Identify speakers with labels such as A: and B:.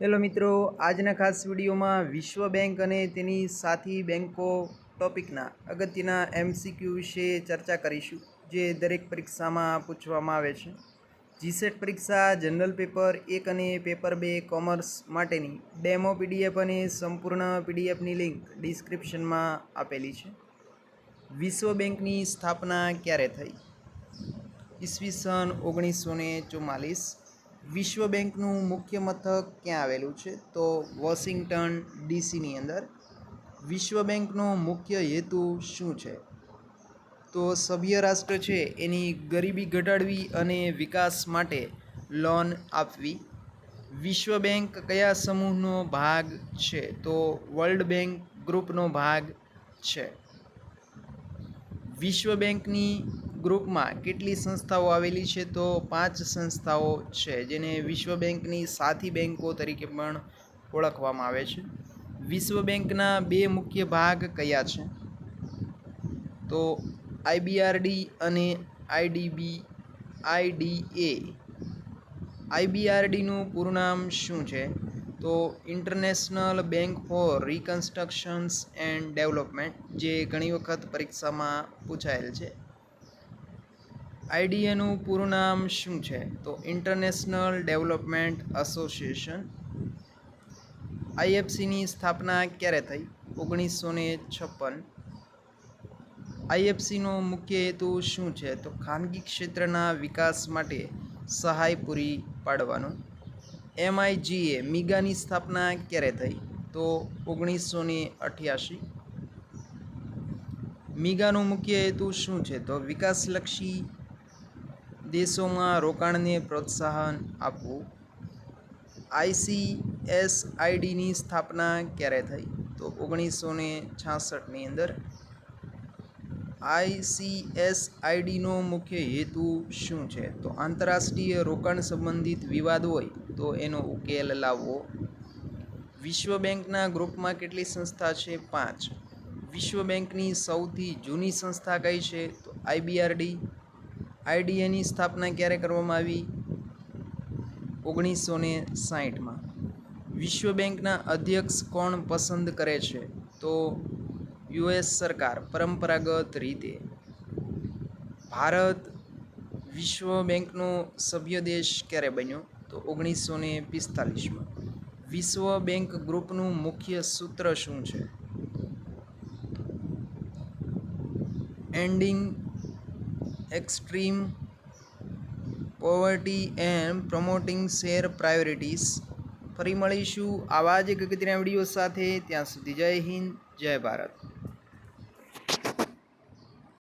A: Hello મિત્રો, આજના ખાસ વિડીયોમાં વિશ્વ બેંક અને તેની સાથી બેંકો ટોપિકના અગત્યના એમસીક્યુ વિશે ચર્ચા કરીશું, જે દરેક પરીક્ષામાં પૂછવામાં આવે છે. જીસેટ પરીક્ષા, જનરલ પેપર, એક અને પેપર બે કોમર્સ માટેની ડેમો પીડીએફ અને સંપૂર્ણ પીડીએફની લિંક ડિસ્ક્રિપ્શનમાં આપેલી છે. વિશ્વ બેંકની સ્થાપના ક્યારે થઈ? ઈસવીસન ઓગણીસો ને ચુમ્માલીસ વિશ્વ બેંકનું મુખ્ય મથક ક્યાં આવેલું છે? તો વોશિંગ્ટન ડીસીની અંદર. વિશ્વ બેંકનો મુખ્ય હેતુ શું છે? તો સભ્ય રાષ્ટ્ર છે એની ગરીબી ઘટાડવી અને વિકાસ માટે લોન આપવી. વિશ્વ બેંક કયા સમૂહનો ભાગ છે? તો વર્લ્ડ બેંક ગ્રુપનો ભાગ છે. વિશ્વ બેંકની ગ્રુપમાં કેટલી સંસ્થાઓ આવેલી છે તો પાંચ સંસ્થાઓ છે, જેને વિશ્વ બેંકની સાથી બેંકો તરીકે પણ ઓળખવામાં આવે છે. વિશ્વ બેંકના બે મુખ્ય ભાગ કયા છે? તો આઈબીઆરડી અને આઈડીબી આઈડીએ આઈબીઆરડીનું પૂરું નામ શું છે? તો international bank for reconstructions and development, જે ઘણી વખત પરીક્ષામાં પૂછાયેલ છે. આઈડીએનું પૂરું નામ શું છે? તો ઇન્ટરનેશનલ ડેવલપમેન્ટ એસોસિએશન. આઈએફસીની સ્થાપના ક્યારે થઈ? ઓગણીસો ને છપ્પન. આઈએફસીનો મુખ્ય હેતુ શું છે? તો ખાનગી ક્ષેત્રના વિકાસ માટે સહાય પૂરી પાડવાનો. એમઆઈજીએ મીગાની સ્થાપના ક્યારે થઈ? તો ઓગણીસો ને અઠ્યાસી. મીગાનો મુખ્ય હેતુ શું છે? તો વિકાસલક્ષી દેશોમાં રોકાણને પ્રોત્સાહન આપવું. આઈસીએસઆઈડીની સ્થાપના ક્યારે થઈ? તો ઓગણીસો ને છાસઠની અંદર. આઈસીએસઆઈડીનો મુખ્ય હેતુ શું છે? તો આંતરરાષ્ટ્રીય રોકાણ સંબંધિત વિવાદ હોય, તો એનો ઉકેલ લાવવો. વિશ્વ બેંકના ગ્રુપમાં કેટલી સંસ્થા છે? પાંચ. વિશ્વ બેંકની સૌથી જૂની સંસ્થા કઈ છે? તો આઈબીઆરડી આઈડીએની સ્થાપના ક્યારે કરવામાં આવી? ઓગણીસો ને સાહીઠમાં. વિશ્વ બેંકના અધ્યક્ષ કોણ પસંદ કરે છે? તો યુએસ સરકાર, પરંપરાગત રીતે. ભારત વિશ્વ બેંકનો સભ્ય દેશ ક્યારે બન્યો? તો ઓગણીસો ને પિસ્તાલીસમાં. વિશ્વ બેંક ગ્રુપનું મુખ્ય સૂત્ર શું છે? Ending extreme poverty and promoting share priorities ફરી મળીશું આવા જ એક વીડિયો સાથે. ત્યાં સુધી જય હિન્દ, જય ભારત.